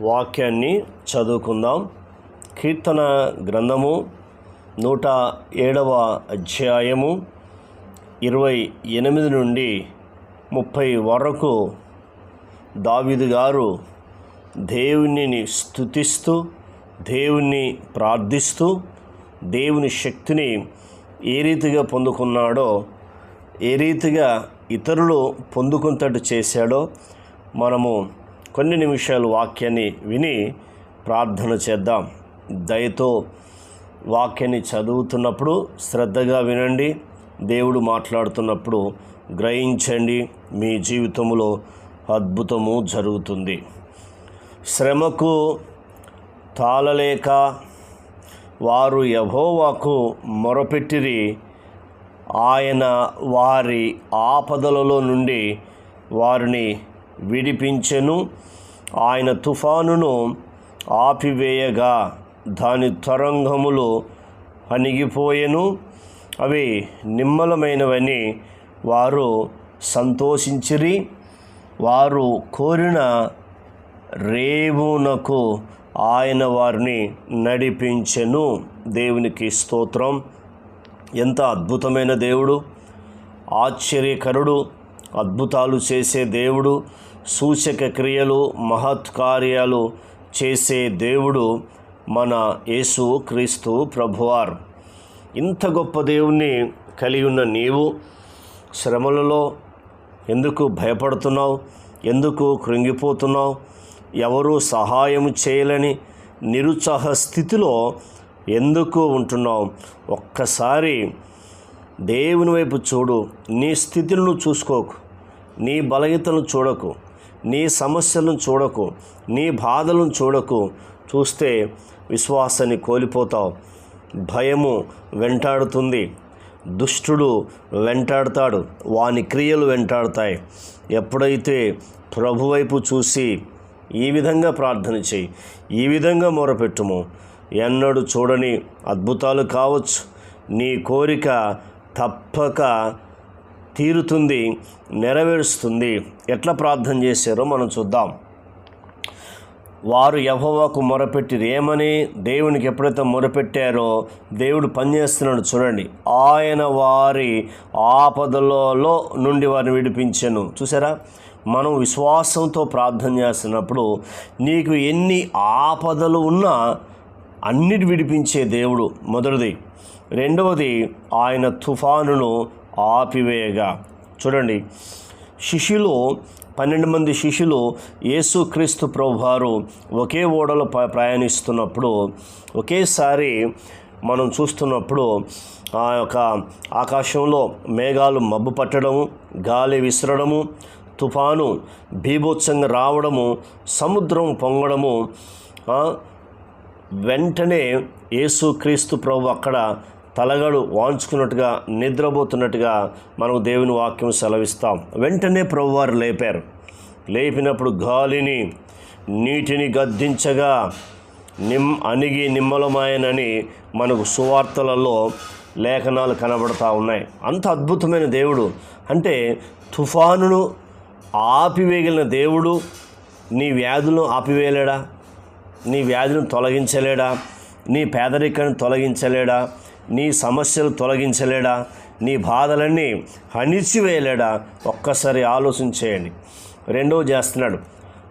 వాక్యాన్ని చదువుకుందాం. కీర్తన గ్రంథము నూట ఏడవ అధ్యాయము ఇరవై ఎనిమిది నుండి ముప్పై వరకు దావిదు గారు దేవునిని స్తుతిస్తూ దేవుణ్ణి ప్రార్థిస్తూ దేవుని శక్తిని ఏ రీతిగా పొందుకున్నాడో ఏ రీతిగా ఇతరులు పొందుకుంటట్టు చేశాడో మనము కొన్ని నిమిషాలు వాక్యాన్ని విని ప్రార్థన చేద్దాం. దయతో వాక్యాన్ని చదువుతున్నప్పుడు శ్రద్ధగా వినండి. దేవుడు మాట్లాడుతున్నప్పుడు గ్రహించండి. మీ జీవితంలో అద్భుతము జరుగుతుంది. శ్రమకు తాళలేక వారు యహోవాకు మొరపెట్టిరి. ఆయన వారి ఆపదలలో నుండి వారిని విడిపించెను. ఆయన తుఫానును ఆపివేయగా దాని తరంగములు అణిగిపోయెను. అవి నిమ్మలమైనవని వారు సంతోషించిరి. వారు కోరిన రేవునకు ఆయన వారిని నడిపించెను. దేవునికి స్తోత్రం. ఎంత అద్భుతమైన దేవుడు. ఆశ్చర్యకరుడు. అద్భుతాలు చేసే దేవుడు సూచక క్రియలు మహత్ కార్యాలు చేసే దేవుడు మన యేసు క్రీస్తు ప్రభువార్. ఇంత గొప్ప దేవుణ్ణి కలిగి ఉన్న నీవు శ్రమలలో ఎందుకు భయపడుతున్నావు? ఎందుకు కృంగిపోతున్నావు? ఎవరు సహాయం చేయలేని నిరుత్సాహ స్థితిలో ఎందుకు ఉంటున్నావు? ఒక్కసారి దేవుని వైపు చూడు నీ స్థితిని చూసుకోకు. నీ బలహీతలను చూడకు నీ సమస్యలను చూడకు నీ బాధలను చూడకు. చూస్తే విశ్వాసాన్ని కోల్పోతావు. భయము వెంటాడుతుంది. దుష్టుడు వెంటాడతాడు. వాని క్రియలు వెంటాడతాయి. ఎప్పుడైతే ప్రభువైపు చూసి ఈ విధంగా ప్రార్థన చేయి ఈ విధంగా మొరపెట్టుము. ఎన్నడూ చూడని అద్భుతాలు కావచ్చు. నీ కోరిక తప్పక తీరుతుంది నెరవేరుస్తుంది. ఎట్లా ప్రార్థన చేశారో మనం చూద్దాం. వారు యహోవాకు మొరపెట్టి ఏమని దేవునికి ఎప్పుడైతే మొరపెట్టారో దేవుడు పనిచేస్తున్నాడు చూడండి. ఆయన వారి ఆపదలలో నుండి వారిని విడిపించను. చూసారా? మనం విశ్వాసంతో ప్రార్థన చేస్తున్నప్పుడు నీకు ఎన్ని ఆపదలు ఉన్నా అన్నిటి విడిపించే దేవుడు మొదటిది. రెండవది ఆయన తుఫానును ఆపివేయగా. చూడండి. శిష్యులు పన్నెండు మంది శిష్యులు యేసుక్రీస్తు ప్రభువారు ఒకే ఓడలో ప్రయాణిస్తున్నప్పుడు ఒకేసారి మనం చూస్తున్నప్పుడు ఆ యొక్క ఆకాశంలో మేఘాలు మబ్బు పట్టడము గాలి విసరడము తుఫాను భీభోత్సంగా రావడము సముద్రం పొంగడము వెంటనే యేసుక్రీస్తు ప్రభు అక్కడ తలగడు వాంచుకున్నట్టుగా నిద్రపోతున్నట్టుగా మనం దేవుని వాక్యం సెలవిస్తాం. వెంటనే ప్రభువారు లేపారు. లేపినప్పుడు గాలిని నీటిని గద్దించగా నిమ్ అణిగి నిమ్మలమాయనని మనకు సువార్తలలో లేఖనాలు కనబడతా ఉన్నాయి. అంత అద్భుతమైన దేవుడు. అంటే తుఫానును ఆపివేయగలిగిన దేవుడు నీ వ్యాధులను ఆపివేయలేడా? నీ వ్యాధిని తొలగించలేడా? నీ పేదరికాన్ని తొలగించలేడా? నీ సమస్యలు తొలగించలేడా? నీ బాధలన్నీ అణిచివేయలేడా? ఒక్కసారి ఆలోచన చేయండి. రెండవది చేస్తున్నాడు.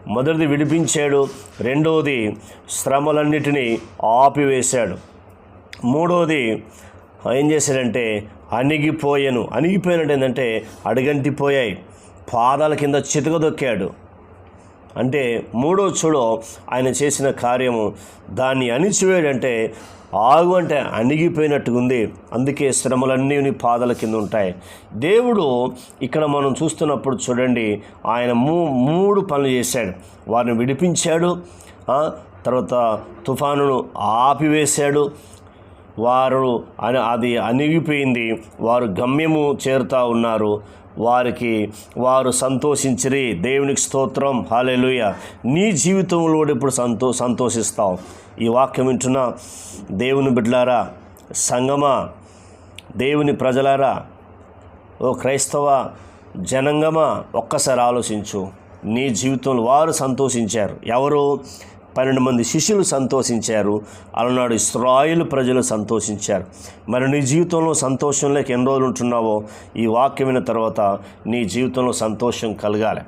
మొదటిది విడిపించాడు. రెండవది శ్రమలన్నిటినీ ఆపివేశాడు. మూడవది ఏం చేశాడంటే అణిగిపోయాను. అణిగిపోయినట్టు ఏంటంటే అడుగంటిపోయాయి. పాదాల కింద చితకదొక్కాడు. అంటే మూడో చూడో ఆయన చేసిన కార్యము దాన్ని అణిచివేయడంటే ఆగు అంటే అణిగిపోయినట్టుగా ఉంది అందుకే శ్రమలన్నీ నీ పాదల కింద ఉంటాయి దేవుడు ఇక్కడ మనం చూస్తున్నప్పుడు చూడండి ఆయన మూ మూడు పనులు చేశాడు. వారిని విడిపించాడు తర్వాత తుఫానును ఆపివేశాడు వారు అని అది అణిగిపోయింది. వారు గమ్యము చేరుతా ఉన్నారు. వారికి వారు సంతోషించిరి. దేవునికి స్తోత్రం. హాలెలుయ నీ జీవితంలో ఇప్పుడు సంతో సంతోషిస్తావు ఈ వాక్యం వింటున్న దేవుని బిడ్డలారా సంగమా దేవుని ప్రజలారా ఓ క్రైస్తవ జనంగమా ఒక్కసారి ఆలోచించు. నీ జీవితంలో వారు సంతోషించారు. ఎవరు? పన్నెండు మంది శిష్యులు సంతోషించారు. అలనాడు ఇస్రాయిల్ ప్రజలు సంతోషించారు. మరి నీ జీవితంలో సంతోషం లేక ఎన్ని రోజులు ఉంటున్నావో? ఈ వాక్యం విన్న తర్వాత నీ జీవితంలో సంతోషం కలగాలి.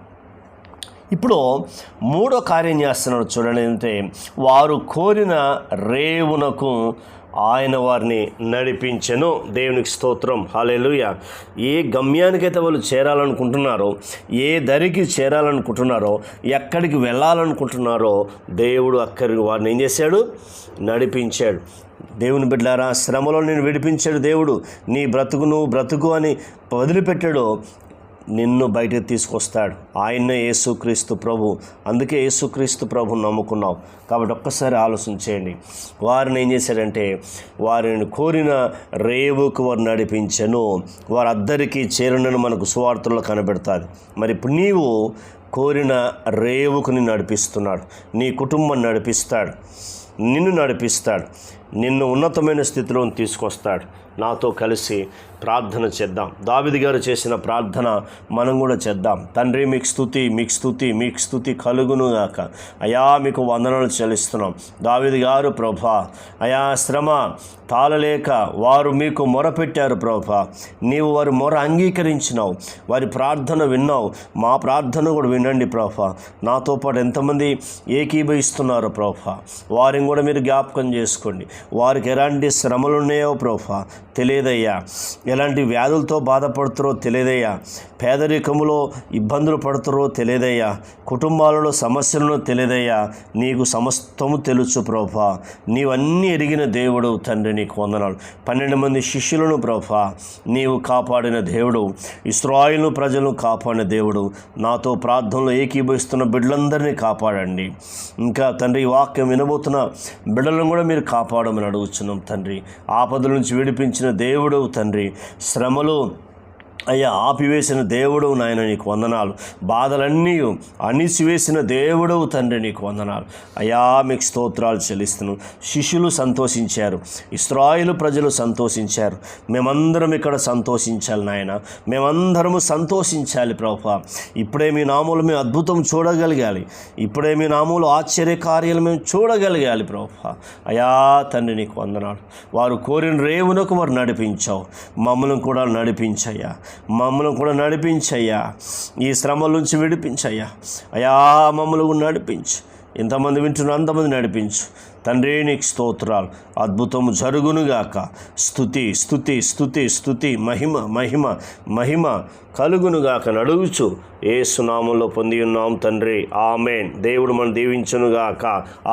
ఇప్పుడు మూడో కార్యం చేస్తున్నాడు చూడండి. అంటే వారు కోరిన రేవునకు ఆయన వారిని నడిపించెను. దేవునికి స్తోత్రం. హాలేలుయ ఏ గమ్యానికైతే వాళ్ళు చేరాలనుకుంటున్నారో ఏ దరికి చేరాలనుకుంటున్నారో ఎక్కడికి వెళ్ళాలనుకుంటున్నారో దేవుడు అక్కడికి వారిని ఏం చేశాడు? నడిపించాడు. దేవుని బిడ్డారా శ్రమలో నేను విడిపించాడు దేవుడు. నీ బ్రతుకు నువ్వు బ్రతుకు అని వదిలిపెట్టాడు. నిన్ను బయటకు తీసుకొస్తాడు. ఆయన్నే యేసుక్రీస్తు ప్రభు. అందుకే యేసుక్రీస్తు ప్రభు నమ్ముకున్నావు కాబట్టి ఒక్కసారి ఆలోచన చేయండి. వారిని ఏం చేశాడంటే వారిని కోరిన రేవుకు వారు నడిపించను. వారందరికీ చేరునని మనకు సువార్తల్లో కనబెడతాది మరి ఇప్పుడు నీవు కోరిన రేవుకు నిన్ను నడిపిస్తున్నాడు. నీ కుటుంబం నడిపిస్తాడు. నిన్ను నడిపిస్తాడు. నిన్ను ఉన్నతమైన స్థితిలో తీసుకొస్తాడు. నాతో కలిసి ప్రార్థన చేద్దాం. దావిది గారు చేసిన ప్రార్థన మనం కూడా చేద్దాం. తండ్రి మీకు స్థుతి మీకు స్థుతి మీకు స్థుతి కలుగును గాక అయా మీకు వందనలు చెల్లిస్తున్నాం. దావిది గారు ప్రభా అయా శ్రమ తాళలేక వారు మీకు మొరపెట్టారు ప్రభా. నీవు వారి మొర అంగీకరించినావు. వారి ప్రార్థన విన్నావు. మా ప్రార్థన కూడా వినండి ప్రభా. నాతో పాటు ఎంతమంది ఏకీభవిస్తున్నారు ప్రభా. వారిని కూడా మీరు జ్ఞాపకం చేసుకోండి. వారికి ఎలాంటి శ్రమలు ఉన్నాయో ప్రోఫా తెలియదయ్యా. ఎలాంటి వ్యాధులతో బాధపడుతారో తెలియదయ్యా. పేదరికములో ఇబ్బందులు పడుతారో తెలియదయ్యా. కుటుంబాలలో సమస్యలను తెలియదయ్యా. నీకు సమస్తము తెలుసు ప్రోఫా నీవన్నీ ఎరిగిన దేవుడు తండ్రి నీకు వందనాలు. పన్నెండు మంది శిష్యులను ప్రోఫా నీవు కాపాడిన దేవుడు. ఇస్రాయిల్ను ప్రజలను కాపాడిన దేవుడు. నాతో ప్రార్థనలో ఏకీభవిస్తున్న బిడ్డలందరినీ కాపాడండి. ఇంకా తండ్రి వాక్యం వినబోతున్న బిడ్డలను కూడా మీరు కాపాడమని తండ్రి. ఆపదల నుంచి విడిపించిన దేవుడు తండ్రి. శ్రమలు అయ్యా ఆపివేసిన దేవుడు నాయన నీకు వందనాలు. బాధలన్నీ అణిసివేసిన దేవుడవు తండ్రి నీకు వందనాలు. అయ్యా మీకు స్తోత్రాలు చెల్లిస్తున్నాను శిష్యులు సంతోషించారు. ఇస్రాయిలు ప్రజలు సంతోషించారు. మేమందరం ఇక్కడ సంతోషించాలి నాయన. మేమందరము సంతోషించాలి ప్రభా ఇప్పుడే మీ నామూలు మేము అద్భుతం చూడగలగాలి. ఇప్పుడే మీ నామూలు ఆశ్చర్య కార్యాలు మేము చూడగలగాలి ప్రభా అయా తండ్రి నీకు వందనాలు. వారు కోరిన రేవునకు వారు నడిపించావు. మమ్మల్ని కూడా నడిపించయ్యా. మమ్మల్ని కూడా నడిపించయ్యా. ఈ శ్రమల నుంచి విడిపించయ్యా. అయా మమ్మల్ని కూడా నడిపించు. ఎంతమంది వింటున్నారు అంతమంది నడిపించు. తండ్రి నీకు స్తోత్రాలు. అద్భుతము జరుగునుగాక స్థుతి స్థుతి స్థుతి స్థుతి మహిమ మహిమ మహిమ కలుగునుగాక నడుగుచు. ఏ సునామంలో పొంది ఉన్నాం తండ్రి. ఆమెన్. దేవుడు మనం దీవించునుగాక